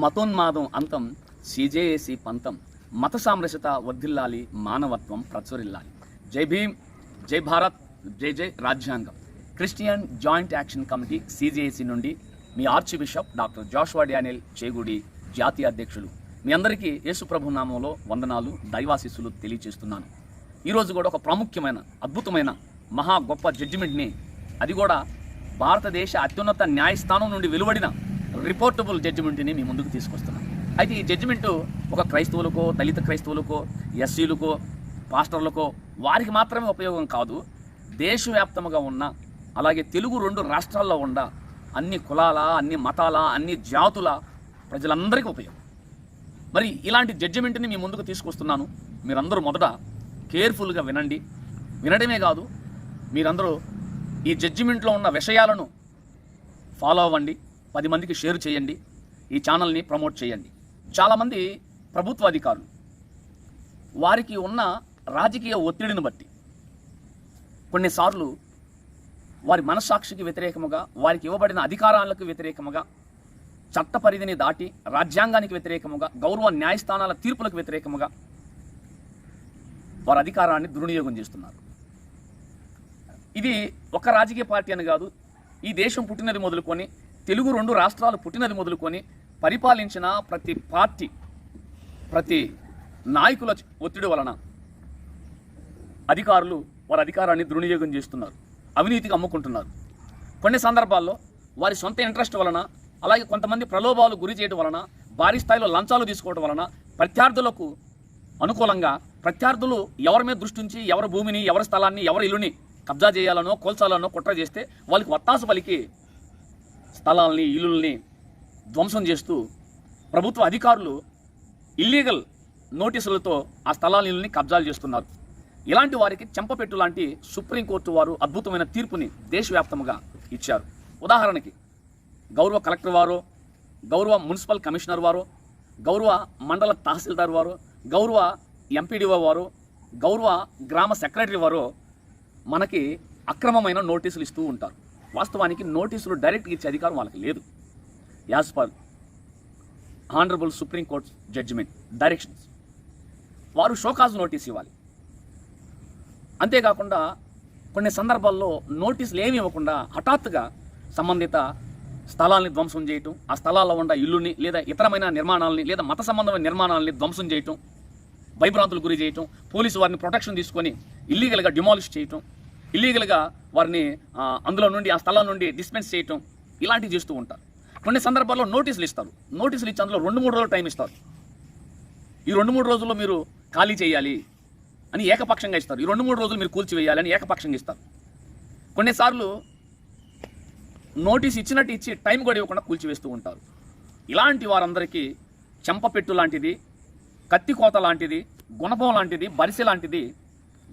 మతోన్మాదం అంతం సిజేఏసి పంతం మత సామరస్యత వర్ధిల్లాలి మానవత్వం ప్రచురిల్లాలి. జై భీమ్ జై భారత్ జై జై రాజ్యాంగం. Christian joint action committee CJAC నుండి మీ archbishop doctor Joshua Daniel Chegudi జాతీయ అధ్యక్షులు. మీ అందరికీ యేసుప్రభు నామంలో వందనాలు దైవాశిస్సులు తెలియజేస్తున్నాను ఈరోజు కూడా ఒక ప్రాముఖ్యమైన అద్భుతమైన మహా గొప్ప జడ్జిమెంట్ని అది కూడా భారతదేశ అత్యున్నత న్యాయస్థానం నుండి వెలువడిన రిపోర్టబుల్ జడ్జిమెంట్ని మీ ముందుకు తీసుకొస్తున్నాను అయితే ఈ జడ్జిమెంటు ఒక క్రైస్తవులకో దళిత క్రైస్తవులకో ఎస్సీలకో పాస్టర్లకో వారికి మాత్రమే ఉపయోగం కాదు. దేశవ్యాప్తంగా ఉన్న అలాగే తెలుగు రెండు రాష్ట్రాల్లో ఉన్న అన్ని కులాల అన్ని మతాల అన్ని జాతుల ప్రజలందరికీ ఉపయోగం. మరి ఇలాంటి జడ్జిమెంట్ని మీ ముందుకు తీసుకొస్తున్నాను. మీరందరూ మొదట కేర్ఫుల్గా వినండి. వినడమే కాదు మీరందరూ ఈ జడ్జిమెంట్లో ఉన్న విషయాలను ఫాలో అవ్వండి. పది మందికి షేర్ చేయండి ఈ ఛానల్ని ప్రమోట్ చేయండి. చాలామంది ప్రభుత్వ అధికారులు వారికి ఉన్న రాజకీయ ఒత్తిడిని బట్టి కొన్నిసార్లు వారి మనస్సాక్షికి వ్యతిరేకముగా వారికి ఇవ్వబడిన అధికారాలకు వ్యతిరేకముగా చట్ట పరిధిని దాటి రాజ్యాంగానికి వ్యతిరేకముగా గౌరవ న్యాయస్థానాల తీర్పులకు వ్యతిరేకముగా వారి అధికారాన్ని దుర్వినియోగం చేస్తున్నారు. ఇది ఒక రాజకీయ పార్టీ అని కాదు ఈ దేశం పుట్టినది మొదలుకొని తెలుగు రెండు రాష్ట్రాలు పుట్టినది మొదలుకొని పరిపాలించిన ప్రతి పార్టీ ప్రతి నాయకుల ఒత్తిడి వలన అధికారులు వారి అధికారాన్ని దుర్వినియోగం చేస్తున్నారు అవినీతికి అమ్ముకుంటున్నారు. కొన్ని సందర్భాల్లో వారి సొంత ఇంట్రెస్ట్ వలన అలాగే కొంతమంది ప్రలోభాలు గురి చేయడం వలన భారీ స్థాయిలో లంచాలు తీసుకోవడం వలన ప్రత్యర్థులకు అనుకూలంగా ప్రత్యర్థులు ఎవరి మీద దృష్టి ఉంచి ఎవరి భూమిని ఎవరి స్థలాన్ని ఎవరి ఇల్లుని కబ్జా చేయాలనో కోల్చాలనో కుట్ర చేస్తే వాళ్ళకి వత్తాసు పలికి స్థలాల్ని ఇల్లుల్ని ధ్వంసం చేస్తూ ప్రభుత్వ అధికారులు ఇల్లీగల్ నోటీసులతో ఆ స్థలాల ఇల్లుని కబ్జాలు చేస్తున్నారు. ఇలాంటి వారికి చెంపపెట్టు లాంటి సుప్రీంకోర్టు వారు అద్భుతమైన తీర్పుని దేశవ్యాప్తంగా ఇచ్చారు. ఉదాహరణకి గౌరవ కలెక్టర్ వారు గౌరవ మున్సిపల్ కమిషనర్ వారు గౌరవ మండల తహసీల్దార్ వారు గౌరవ ఎంపీడీఓ వారు గౌరవ గ్రామ సెక్రటరీ వారు మనకి అక్రమమైన నోటీసులు ఇస్తూ ఉంటారు. వాస్తవానికి నోటీసులు డైరెక్ట్గా ఇచ్చే అధికారం వాళ్ళకి లేదు. As per honourable supreme court judgement directions. వారు షోకాజ్ నోటీస్ ఇవ్వాలి. అంతేకాకుండా కొన్ని సందర్భాల్లో నోటీసులు ఏమి ఇవ్వకుండా హఠాత్తుగా సంబంధిత స్థలాల్ని ధ్వంసం చేయటం ఆ స్థలాల్లో ఉన్న ఇల్లుని లేదా ఇతరమైన నిర్మాణాలని లేదా మత సంబంధమైన నిర్మాణాలని ధ్వంసం చేయటం భయభ్రాంతులు గురి చేయటం పోలీసు వారిని ప్రొటెక్షన్ తీసుకొని ఇల్లీగల్గా డిమాలిష్ చేయటం ఇల్లీగల్గా వారిని అందులో నుండి ఆ స్థలం నుండి డిస్పెన్స్ చేయటం ఇలాంటివి చేస్తూ ఉంటారు. కొన్ని సందర్భాల్లో నోటీసులు ఇస్తారు. నోటీసులు ఇచ్చి అందులో రెండు మూడు రోజులు టైం ఇస్తారు. ఈ రెండు మూడు రోజుల్లో మీరు ఖాళీ చేయాలి అని ఏకపక్షంగా ఇస్తారు. ఈ రెండు మూడు రోజులు మీరు కూల్చివేయాలి అని ఏకపక్షంగా ఇస్తారు. కొన్నిసార్లు నోటీస్ ఇచ్చినట్టు ఇచ్చి టైం కూడా ఇవ్వకుండా కూల్చివేస్తూ ఉంటారు. ఇలాంటి వారందరికీ చెంపపెట్టు లాంటిది కత్తికోత లాంటిది గుణపం లాంటిది బరిసె లాంటిది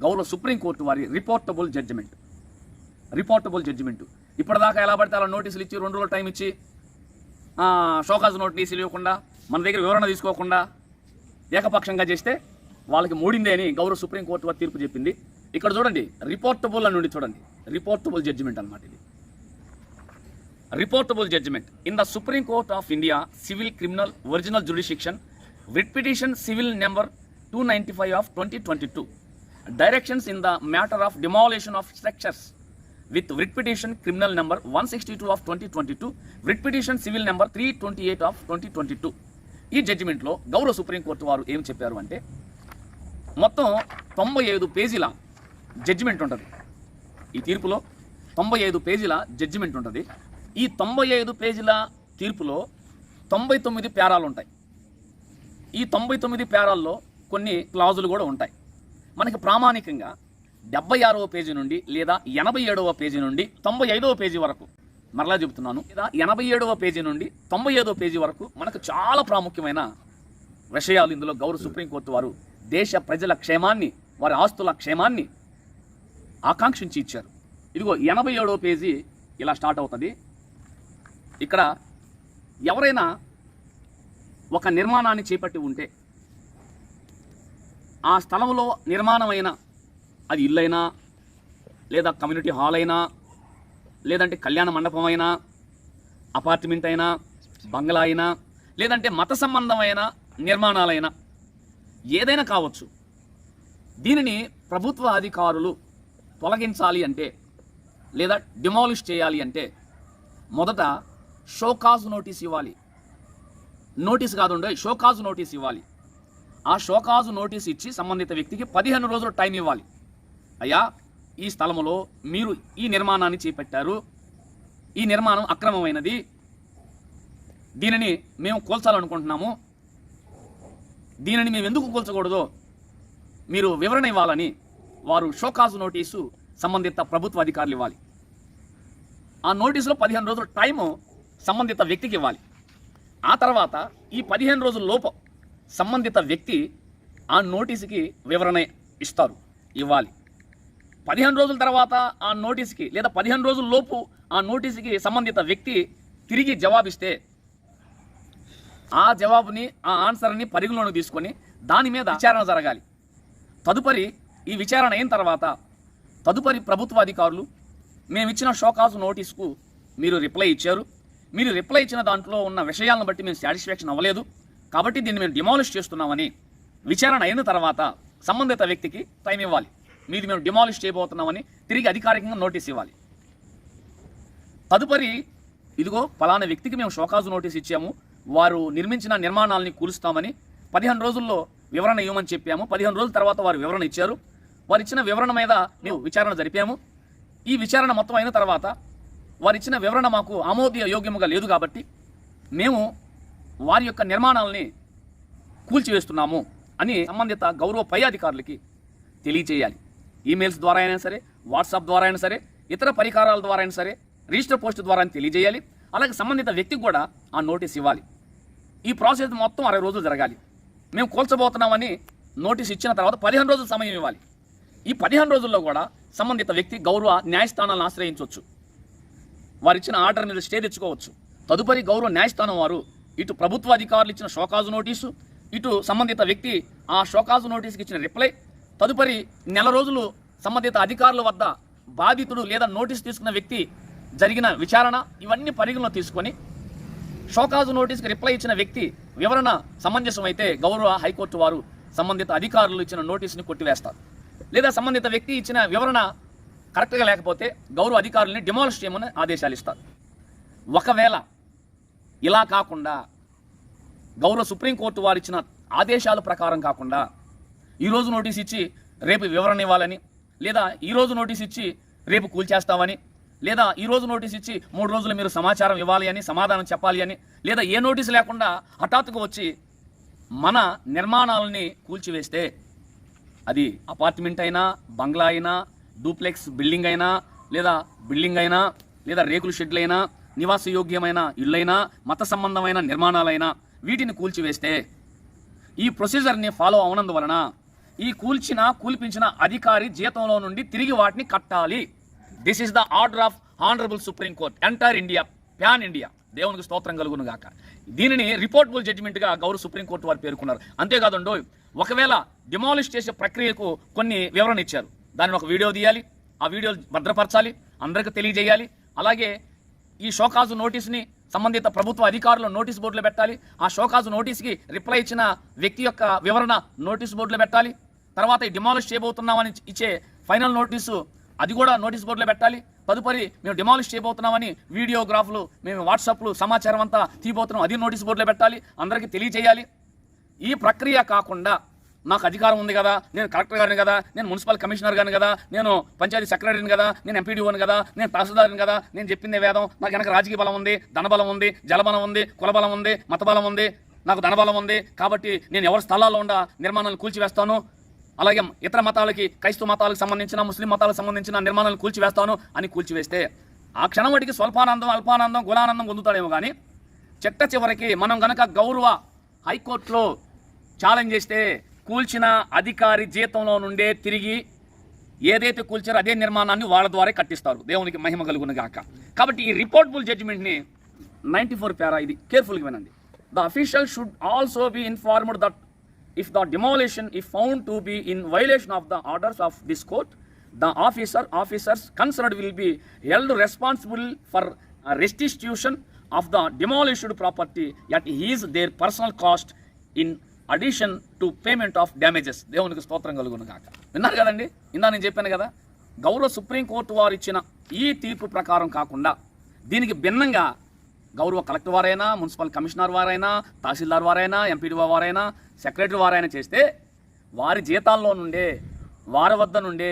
గౌరవ సుప్రీంకోర్టు వారి రిపోర్టబుల్ జడ్జిమెంట్. Reportable judgement. ఇప్పటిదాకా ఎలా పడితే అలా నోటీసులు ఇచ్చి రెండు రోజులు టైం ఇచ్చి షోకాజ్ నోటీసులు ఇవ్వకుండా మన దగ్గర వివరణ తీసుకోకుండా ఏకపక్షంగా చేస్తే వాళ్ళకి మూడిందే అని గౌరవ సుప్రీంకోర్టు వారి తీర్పు చెప్పింది. ఇక్కడ చూడండి రిపోర్టబుల్ అని నుండి చూడండి. రిపోర్టబుల్ జడ్జిమెంట్ అన్నమాట ఇది. Reportable judgement. In the supreme court of India civil criminal original jurisdiction writ petition civil number two ninety five of twenty twenty two. Directions in the matter of demolition of structures with writ petition criminal number one sixty two of twenty twenty two writ petition civil number three twenty eight of twenty twenty two ఈ జడ్జిమెంట్లో గౌరవ supreme court వారు ఏం చెప్పారు అంటే మొత్తం తొంభై ఐదు పేజీల జడ్జిమెంట్ ఉంటుంది. ఈ తీర్పులో తొంభై ఐదు పేజీల జడ్జిమెంట్ ఉంటుంది. ఈ తొంభై ఐదు పేజీల తీర్పులో తొంభై తొమ్మిది ప్యారాలు ఉంటాయి. ఈ తొంభై తొమ్మిది ప్యారాల్లో కొన్ని క్లాజులు కూడా ఉంటాయి. మనకి ప్రామాణికంగా డెబ్బై ఆరవ పేజీ నుండి లేదా ఎనభై ఏడవ పేజీ నుండి తొంభై ఐదవ పేజీ వరకు మరలా చెబుతున్నాను. లేదా ఎనభై ఏడవ పేజీ నుండి తొంభై ఐదవ పేజీ వరకు మనకు చాలా ప్రాముఖ్యమైన విషయాలు ఇందులో గౌరవ సుప్రీంకోర్టు వారు దేశ ప్రజల క్షేమాన్ని వారి ఆస్తుల క్షేమాన్ని ఆకాంక్షించి ఇచ్చారు. ఇదిగో ఎనభై ఏడవ పేజీ ఇలా స్టార్ట్ అవుతుంది. ఇక్కడ ఎవరైనా ఒక నిర్మాణాన్ని చేపట్టి ఉంటే ఆ స్థలంలో నిర్మాణమైన అది ఇల్లైనా లేదా కమ్యూనిటీ హాల్ అయినా లేదంటే కళ్యాణ మండపం అయినా అపార్ట్మెంట్ అయినా బంగ్లా అయినా లేదంటే మత సంబంధమైన నిర్మాణాలైనా ఏదైనా కావచ్చు. దీనిని ప్రభుత్వ అధికారులు తొలగించాలి అంటే లేదా డిమాలిష్ చేయాలి అంటే మొదట షోకాజ్ నోటీస్ ఇవ్వాలి. నోటీస్ కాదుండే షోకాజ్ నోటీస్ ఇవ్వాలి. ఆ షోకాజు నోటీస్ ఇచ్చి సంబంధిత వ్యక్తికి పదిహేను రోజులు టైం ఇవ్వాలి. అయ్యా ఈ స్థలములో మీరు ఈ నిర్మాణాన్ని చేపట్టారు. ఈ నిర్మాణం అక్రమమైనది. దీనిని మేము కూల్చాలనుకుంటున్నాము. దీనిని మేము ఎందుకు కూల్చకూడదో? మీరు వివరణ ఇవ్వాలని వారు షోకాజు నోటీసు సంబంధిత ప్రభుత్వ అధికారులు ఇవ్వాలి. ఆ నోటీసులో పదిహేను రోజుల టైము సంబంధిత వ్యక్తికి ఇవ్వాలి. ఆ తర్వాత ఈ పదిహేను రోజుల లోపు సంబంధిత వ్యక్తి ఆ నోటీసుకి వివరణ ఇస్తారు. ఇవ్వాలి. పదిహేను రోజుల తర్వాత ఆ నోటీస్కి లేదా పదిహేను రోజుల లోపు ఆ నోటీసుకి సంబంధిత వ్యక్తి తిరిగి జవాబిస్తే ఆ జవాబుని ఆ ఆన్సర్ని పరిగణలోకి తీసుకొని దాని మీద విచారణ జరగాలి. తదుపరి ఈ విచారణ అయిన తర్వాత తదుపరి ప్రభుత్వ అధికారులు మేము ఇచ్చిన షోకాజు నోటీస్కు మీరు రిప్లై ఇచ్చారు. మీరు రిప్లై ఇచ్చిన దాంట్లో ఉన్న విషయాలను బట్టి మేము సాటిస్ఫాక్షన్ అవ్వలేదు. కాబట్టి దీన్ని మేము డిమాలిష్ చేస్తున్నామని విచారణ అయిన తర్వాత సంబంధిత వ్యక్తికి టైం ఇవ్వాలి. మీది మేము డిమాలిష్ చేయబోతున్నామని తిరిగి అధికారికంగా నోటీస్ ఇవ్వాలి. తదుపరి ఇదిగో ఫలానా వ్యక్తికి మేము షోకాజు నోటీస్ ఇచ్చాము. వారు నిర్మించిన నిర్మాణాలని కూలుస్తామని పదిహేను రోజుల్లో వివరణ ఇవ్వమని చెప్పాము. పదిహేను రోజుల తర్వాత వారు వివరణ ఇచ్చారు. వారు ఇచ్చిన వివరణ మీద మేము విచారణ జరిపాము. ఈ విచారణ మొత్తం అయిన తర్వాత వారిచ్చిన వివరణ మాకు ఆమోదీయ యోగ్యముగా లేదు కాబట్టి మేము వారి యొక్క నిర్మాణాలని కూల్చివేస్తున్నాము అని సంబంధిత గౌరవ పై అధికారులకి తెలియచేయాలి ఈమెయిల్స్ ద్వారా అయినా సరే వాట్సాప్ ద్వారా అయినా సరే ఇతర పరికరాల ద్వారా అయినా సరే రిజిస్టర్ పోస్ట్ ద్వారా అయినా తెలియజేయాలి. అలాగే సంబంధిత వ్యక్తికి కూడా ఆ నోటీస్ ఇవ్వాలి. ఈ ప్రాసెస్ మొత్తం అరవై రోజులు జరగాలి. మేము కూల్చబోతున్నామని నోటీస్ ఇచ్చిన తర్వాత పదిహేను రోజులు సమయం ఇవ్వాలి. ఈ పదిహేను రోజుల్లో కూడా సంబంధిత వ్యక్తి గౌరవ న్యాయస్థానాలను ఆశ్రయించవచ్చు. వారు ఇచ్చిన ఆర్డర్ మీద స్టే తెచ్చుకోవచ్చు. తదుపరి గౌరవ న్యాయస్థానం వారు ఇటు ప్రభుత్వ అధికారులు ఇచ్చిన షోకాజు నోటీసు ఇటు సంబంధిత వ్యక్తి ఆ షోకాజు నోటీస్కి ఇచ్చిన రిప్లై తదుపరి నెల రోజులు సంబంధిత అధికారుల వద్ద బాధితుడు లేదా నోటీసు తీసుకున్న వ్యక్తి జరిగిన విచారణ ఇవన్నీ పరిగణలో తీసుకొని షోకాజు నోటీస్కి రిప్లై ఇచ్చిన వ్యక్తి వివరణ సమంజసమైతే గౌరవ హైకోర్టు వారు సంబంధిత అధికారులు ఇచ్చిన నోటీస్ని కొట్టివేస్తారు. లేదా సంబంధిత వ్యక్తి ఇచ్చిన వివరణ కరెక్ట్గా లేకపోతే గౌరవ అధికారుల్ని డిమాలిష్ చేయమని ఆదేశాలు ఇస్తారు. ఒకవేళ ఇలా కాకుండా గౌరవ సుప్రీంకోర్టు వారు ఇచ్చిన ఆదేశాల ప్రకారం కాకుండా ఈరోజు నోటీస్ ఇచ్చి రేపు వివరణ ఇవ్వాలని లేదా ఈరోజు నోటీస్ ఇచ్చి రేపు కూల్చేస్తామని లేదా ఈరోజు నోటీస్ ఇచ్చి మూడు రోజులు మీరు సమాచారం ఇవ్వాలి అని సమాధానం చెప్పాలి అని లేదా ఏ నోటీస్ లేకుండా హఠాత్తుగా వచ్చి మన నిర్మాణాలని కూల్చివేస్తే అది అపార్ట్మెంట్ అయినా బంగ్లా అయినా డూప్లెక్స్ బిల్డింగ్ అయినా లేదా బిల్డింగ్ అయినా లేదా రేకుల షెడ్లు అయినా నివాసయోగ్యమైన ఇళ్ళైనా మత సంబంధమైన నిర్మాణాలైనా వీటిని కూల్చివేస్తే ఈ ప్రొసీజర్ని ఫాలో అవనందువలన ఈ కూల్చిన కూల్పించిన అధికారి జీతంలో నుండి తిరిగి వాటిని కట్టాలి. This is the order of honourable supreme court entire India pan India దేవునికి స్తోత్రం కలుగును గాక. దీనిని రిపోర్టబుల్ జడ్జిమెంట్గా గౌరవ సుప్రీంకోర్టు వారు పేర్కొన్నారు. అంతేకాదండో ఒకవేళ డిమాలిష్ చేసే ప్రక్రియకు కొన్ని వివరణ ఇచ్చారు. దాన్ని ఒక వీడియో తీయాలి. ఆ వీడియో భద్రపరచాలి. అందరికీ తెలియజేయాలి. అలాగే ఈ షోకాజు నోటీస్ని సంబంధిత ప్రభుత్వ అధికారులు నోటీస్ బోర్డులో పెట్టాలి. ఆ షోకాజు నోటీస్కి రిప్లై ఇచ్చిన వ్యక్తి యొక్క వివరణ నోటీస్ బోర్డులో పెట్టాలి. తర్వాత ఈ డిమాలిష్ చేయబోతున్నామని ఇచ్చే ఫైనల్ నోటీసు అది కూడా నోటీస్ బోర్డులో పెట్టాలి. తదుపరి మేము డిమాలిష్ చేయబోతున్నామని వీడియోగ్రాఫ్లు మేము వాట్సాప్లు సమాచారం అంతా తీయబోతున్నాం. అది నోటీస్ బోర్డులో పెట్టాలి. అందరికీ తెలియజేయాలి. ఈ ప్రక్రియ కాకుండా నాకు అధికారం ఉంది కదా నేను కలెక్టర్ గారిని కదా నేను మున్సిపల్ కమిషనర్ గారిని కదా నేను పంచాయతీ సెక్రటరీని కదా నేను ఎంపీడీఓని కదా నేను తహసీల్దార్ని కదా నేను చెప్పిందే వేదం. నాకు వెనక రాజకీయ బలం ఉంది ధనబలం ఉంది జలబలం ఉంది కులబలం ఉంది మతబలం ఉంది నాకు ధనబలం ఉంది. కాబట్టి నేను ఎవరి స్థలాల్లో ఉండ నిర్మాణాలను కూల్చివేస్తాను. అలాగే ఇతర మతాలకి క్రైస్తవ మతాలకు సంబంధించిన ముస్లిం మతాలకు సంబంధించిన నిర్మాణాలను కూల్చివేస్తాను అని కూల్చివేస్తే ఆ క్షణం వాటికి స్వల్పానందం అల్పానందం గులానందం పొందుతాడేమో కానీ చెట్ట చివరికి మనం గనక గౌరవ హైకోర్టులో ఛాలెంజ్ చేస్తే కూల్చిన అధికారి జీతంలో నుండే తిరిగి ఏదైతే కూల్చారో అదే నిర్మాణాన్ని వాళ్ళ ద్వారా కట్టిస్తారు. దేవునికి మహిమ కలుగును గాక. కాబట్టి ఈ రిపోర్టబుల్ జడ్జిమెంట్ని నైంటీ ఫోర్ పేరా ఇది. కేర్ఫుల్గా వినండి. The official should also be informed that if the demolition if found to be in violation of the orders of this court the officer officers concerned will be held responsible for restitution of the demolished property at his their personal cost in addition to payment of damages. దేవునికి స్తోత్రం కలుగును కాక విన్నారు కదండి? ఇందా నేను చెప్పాను కదా? గౌరవ సుప్రీంకోర్టు వారు ఇచ్చిన ఈ తీర్పు ప్రకారం కాకుండా దీనికి భిన్నంగా గౌరవ కలెక్టర్ వారైనా మున్సిపల్ కమిషనర్ వారైనా తహసీల్దార్ వారైనా ఎంపీడీఓ వారైనా సెక్రటరీ వారైనా చేస్తే వారి జీతాల్లో నుండే వారి వద్ద నుండే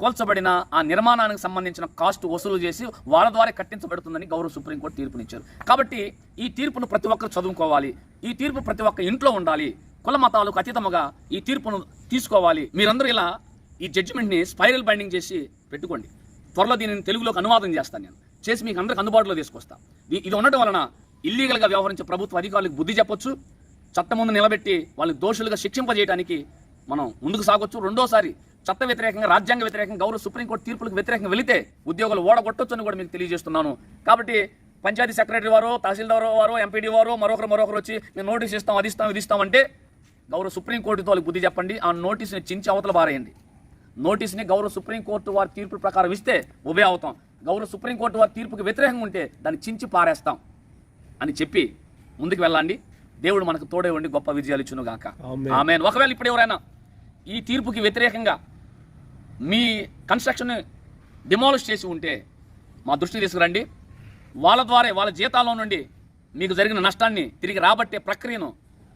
కోల్చబడిన ఆ నిర్మాణానికి సంబంధించిన కాస్ట్ వసూలు చేసి వాళ్ళ ద్వారా కట్టించబడుతుందని గౌరవ సుప్రీంకోర్టు తీర్పునిచ్చారు. కాబట్టి ఈ తీర్పును ప్రతి ఒక్కరు చదువుకోవాలి. ఈ తీర్పు ప్రతి ఒక్క ఇంట్లో ఉండాలి. కుల మతాలకు అతీతముగా ఈ తీర్పును తీసుకోవాలి. మీరందరూ ఇలా ఈ జడ్జిమెంట్ని స్పైరల్ బైండింగ్ చేసి పెట్టుకోండి. త్వరలో దీనిని తెలుగులోకి అనువాదం చేస్తాను నేను. చేసి మీకు అందరికి అందుబాటులో తీసుకొస్తా. ఇది- ఇది ఉండటం వలన ఇల్లీగల్గా వ్యవహరించే ప్రభుత్వ అధికారులకు బుద్ధి చెప్పొచ్చు. చట్టం ముందు నిలబెట్టి వాళ్ళని దోషులుగా శిక్షింపజేయడానికి మనం ముందుకు సాగొచ్చు. రెండోసారి చట్ట వ్యతిరేకంగా రాజ్యాంగ వ్యతిరేకంగా గౌరవ సుప్రీంకోర్టు తీర్పులకు వ్యతిరేకంగా వెళితే ఉద్యోగులు ఓడగొట్టొచ్చు అని కూడా మీకు తెలియజేస్తున్నాను. కాబట్టి పంచాయతీ సెక్రటరీ వారు తహసీల్దార్ వారు ఎంపీడీ వారు మరొకరు మరొకరు వచ్చి మేము నోటీస్ ఇస్తాం అది ఇస్తాం ఇది ఇస్తాం అంటే గౌరవ సుప్రీంకోర్టుతో వాళ్ళకి బుద్ధి చెప్పండి ఆ నోటీస్ని చించి అవతల బారేయండి. నోటీస్ని గౌరవ సుప్రీంకోర్టు వారి తీర్పు ప్రకారం ఇస్తే ఉభయ అవుతాం. గౌరవ సుప్రీంకోర్టు వారి తీర్పుకి వ్యతిరేకంగా ఉంటే దాన్ని చించి పారేస్తాం అని చెప్పి ముందుకు వెళ్ళండి. దేవుడు మనకు తోడే ఉండి గొప్ప విజయాలు ఇచ్చును గాక ఆమేన్. ఆమె ఒకవేళ ఇప్పుడు ఎవరైనా ఈ తీర్పుకి వ్యతిరేకంగా మీ కన్స్ట్రక్షన్ డిమాలిష్ చేసి ఉంటే మా దృష్టికి తీసుకురండి. వాళ్ళ ద్వారా వాళ్ళ జీతాల్లో నుండి మీకు జరిగిన నష్టాన్ని తిరిగి రాబట్టే ప్రక్రియను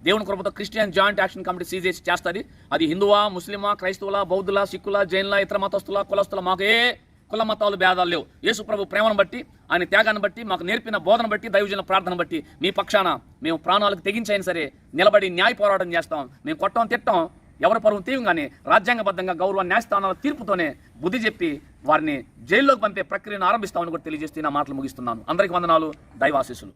దేవుని కృపతో Christian joint action committee CJC చేస్తుంది. అది హిందువా ముస్లిమా క్రైస్తవుల బౌద్ధుల సిక్కుల జైన్ల ఇతర మతస్థుల కులస్తుల మాకు ఏ కుల మతాలు భేదాలు లేవు. యేసు ప్రభు ప్రేమను బట్టి ఆయన త్యాగాన్ని బట్టి మాకు నేర్పిన బోధన బట్టి దైవజన ప్రార్థన బట్టి మీ పక్షాన మేము ప్రాణాలకు తెగించైనా సరే నిలబడి న్యాయ పోరాటం చేస్తాం. మేము కొట్టం తిట్టం ఎవరి పరువు తీయంగానే రాజ్యాంగబద్ధంగా గౌరవ న్యాయస్థానాల తీర్పుతోనే బుద్ధి చెప్పి వారిని జైల్లోకి పంపే ప్రక్రియను ఆరంభిస్తామని కూడా తెలియజేస్తూ నా మాటలు ముగిస్తున్నాను. అందరికీ వందనాలు. దైవాశీసులు